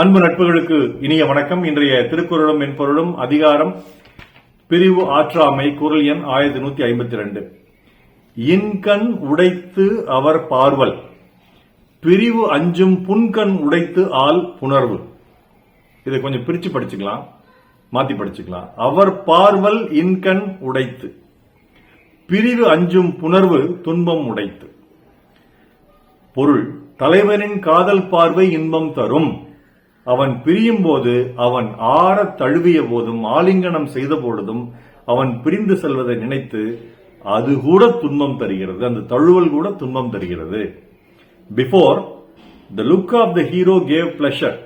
அன்பு நட்புகளுக்கு இனிய வணக்கம். இன்றைய திருக்குறளும் மென்பொருளும் அதிகாரம் பிரிவு ஆற்றாமை குரல் எண் ஆயிரத்தி நூத்தி ஐம்பத்தி ரெண்டு. இன்கண் உடைத்து அவர் பார்வல் பிரிவு அஞ்சும் புன்கண் உடைத்து ஆள் புணர்வு. இதை கொஞ்சம் பிரிச்சு படிச்சுக்கலாம் மாத்தி படிச்சுக்கலாம். அவர் பார்வல் இன்கண் உடைத்து பிரிவு அஞ்சும் புணர்வு துன்பம் உடைத்து. பொருள் தலைவரின் காதல் பார்வை இன்பம் தரும். அவன் பிரியும் போது அவன் ஆறத் தழுவிய போதும் ஆலிங்கனம் செய்த பொழுதும் அவன் பிரிந்து செல்வதை நினைத்து அது கூட துன்பம் தருகிறது. அந்த தழுவல் கூட துன்பம் தருகிறது. Before the look of the hero gave pleasure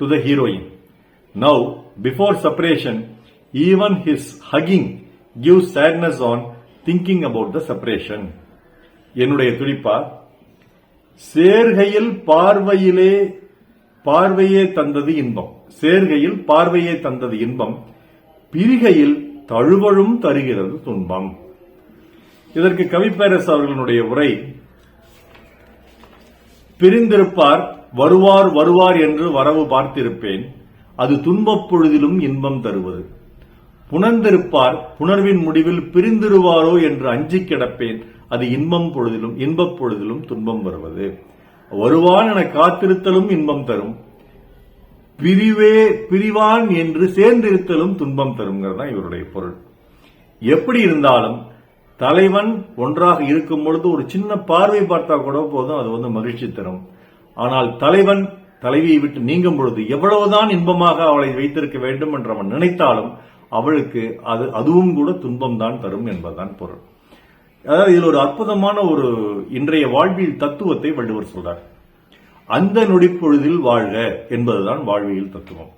to the heroine now before separation even his hugging give sadness on thinking about the separation என்னுடைய துடிப்பா சேர்கையில் பார்வையிலே பார்வையே தந்தது இன்பம். சேர்கையில் பார்வையே தந்தது இன்பம். பிரிகையில் தழுவழும் தருகிறது துன்பம். இதற்கு கவிப்பேரஸ் அவர்களுடைய உரை பிரிந்திருப்பார் வருவார் வருவார் என்று வரவு பார்த்திருப்பேன். அது துன்பப் பொழுதிலும் இன்பம் தருவது. புணர்ந்திருப்பார் புணர்வின் முடிவில் பிரிந்திருவாரோ என்று அஞ்சி கிடப்பேன். அது இன்பம் பொழுதிலும் இன்பப் பொழுதிலும் துன்பம் வருவது. வருவான் என காத்திருத்தலும் இன்பம் தரும். பிரிவே பிரிவான் என்று சேர்ந்திருத்தலும் துன்பம் தருங்கிறது தான் இவருடைய பொருள். எப்படி இருந்தாலும் தலைவன் ஒன்றாக இருக்கும் பொழுது ஒரு சின்ன பார்வை பார்த்தா கூட போதும் அது வந்து மகிழ்ச்சி தரும். ஆனால் தலைவன் தலைவியை விட்டு நீங்கும் பொழுது எவ்வளவுதான் இன்பமாக அவளை வைத்திருக்க வேண்டும் என்று அவன் நினைத்தாலும் அவளுக்கு அது அதுவும் கூட துன்பம் தான் தரும் என்பதுதான் பொருள். அதாவது இதில் ஒரு அற்புதமான ஒரு இன்றைய வாழ்வியல் தத்துவத்தை வள்ளுவர் சொல்றார். அந்த நொடிப்பொழுதில் வாழ்க என்பதுதான் வாழ்வியல் தத்துவம்.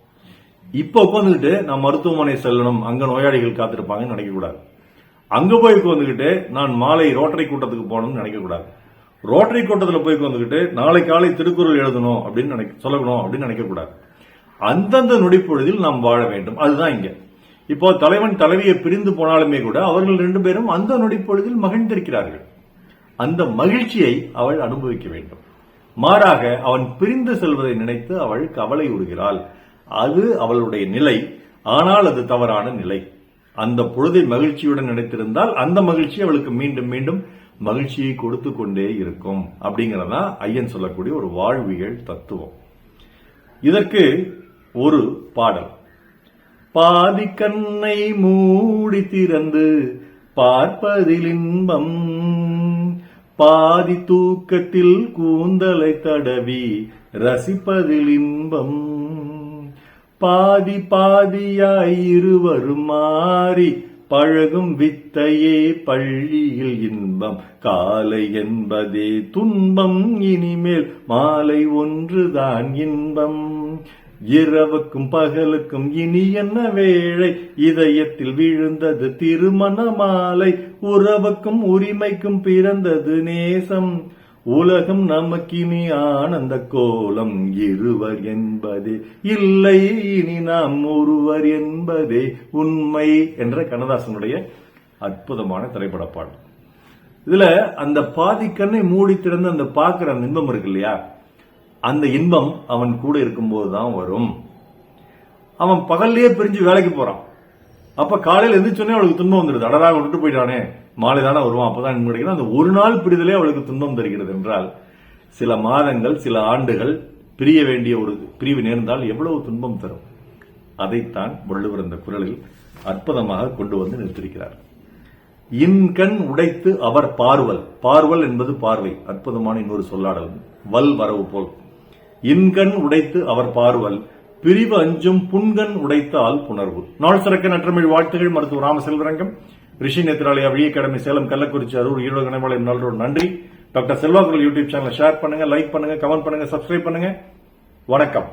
இப்ப உட்காந்துக்கிட்டு நான் மருத்துவமனை செல்லணும் அங்க நோயாளிகள் காத்திருப்பாங்கன்னு நினைக்கக்கூடாது. அங்க போய் உட்காந்துக்கிட்டு நான் மாலை ரோட்டரி கூட்டத்துக்கு போகணும்னு நினைக்கக்கூடாது. ரோட்டரி கூட்டத்தில் போய் உட்காந்துக்கிட்டு நாளை காலை திருக்குறள் எழுதணும் அப்படின்னு நினைக்க சொல்லணும் அப்படின்னு நினைக்கக்கூடாது. அந்தந்த நொடிப்பொழுதில் நாம் வாழ வேண்டும். அதுதான் இங்கே. இப்போ தலைவன் தலைவியை பிரிந்து போனாலுமே கூட அவர்கள் ரெண்டு பேரும் அந்த நொடிப்பொழுதில் மகிழ்ந்திருக்கிறார்கள். அந்த மகிழ்ச்சியை அவள் அனுபவிக்க வேண்டும். மாறாக அவன் பிரிந்து செல்வதை நினைத்து அவள் கவலை உறுகிறாள். அது அவளுடைய நிலை. ஆனால் அது தவறான நிலை. அந்த பொழுதை மகிழ்ச்சியுடன் நினைத்திருந்தால் அந்த மகிழ்ச்சி அவளுக்கு மீண்டும் மீண்டும் மகிழ்ச்சியை கொடுத்து கொண்டே இருக்கும். அப்படிங்கிறதா ஐயன் சொல்லக்கூடிய ஒரு வாழ்வியல் தத்துவம். இதற்கு ஒரு பாடல். பாதி கண்ணை மூடி திறந்து பார்ப்பதில் இன்பம். பாதி தூக்கத்தில் கூந்தலை தடவி ரசிப்பதில் இன்பம். பாதி பாதியாய் இருவரும் மாறி பழகும் வித்தையே பள்ளியில் இன்பம். காலை என்பதே துன்பம் இனிமேல் மாலை ஒன்றுதான் இன்பம். இரவுக்கும் பகலுக்கும் இனி என்ன வேளை? இதயத்தில் விழுந்தது திருமண மாலை உறவுக்கும் உரிமைக்கும் பிறந்தது நேசம். உலகம் நமக்கினி ஆனந்த கோலம் இருவர் என்பதே. இல்லை இனி நாம் ஒருவர் என்பதே உண்மை என்ற கண்ணதாசனுடைய அற்புதமான திரைப்பட பாடல் இதுல அந்த பாதி கண்ணை மூடி திறந்து அந்த பாக்குற அந்த இன்பம் இருக்கு இல்லையா? அந்த இன்பம் அவன் கூட இருக்கும்போது தான் வரும். அவன் பகல்லையே பிரிஞ்சு வேலைக்கு போறான். அப்ப காலையில எந்திரிச்சோடனே அவளுக்கு துன்பம் வந்துடுது. அடராக விட்டுட்டு போயிட்டானே. மாலை தானே வருவான். அப்பதான் இன்பம் கிடைக்கிறது அந்த ஒரு நாள் பிரிதலே அவளுக்கு துன்பம் தருகிறது என்றால் சில மாதங்கள் சில ஆண்டுகள் பிரிய வேண்டிய ஒரு பிரிவு நேர்ந்தால் எவ்வளவு துன்பம் தரும்? அதைத்தான் வள்ளுவர் இந்த குரலில் அற்புதமாக கொண்டு வந்து நிறுத்திருக்கிறார் இன்கண் உடைத்து அவர் பார்வல். பார்வல் என்பது பார்வை. அற்புதமான இன்னொரு சொல்லாடல் வல் வரவு போல். இன்கண் உடைத்து அவர் பார்வல் பிரிவு அஞ்சும் புன்கண் உடைத்தால் புணர்வு. நாள் சிறக்க நற்றமிழ் வாழ்த்துகள் மருத்துவ ராமசெல்வரங்கம். ரிஷி நேத்ராலயா விழி அகாடமி சேலம் கள்ளக்குறிச்சி அரூர் ஈரோடு கணவாளையம் நல்லூர் நன்றி. டாக்டர் செல்வா யூடியூப் சேனலை ஷேர் பண்ணுங்க லைக் பண்ணுங்க கமெண்ட் பண்ணுங்க சப்ஸ்கிரைப் பண்ணுங்க. வணக்கம்.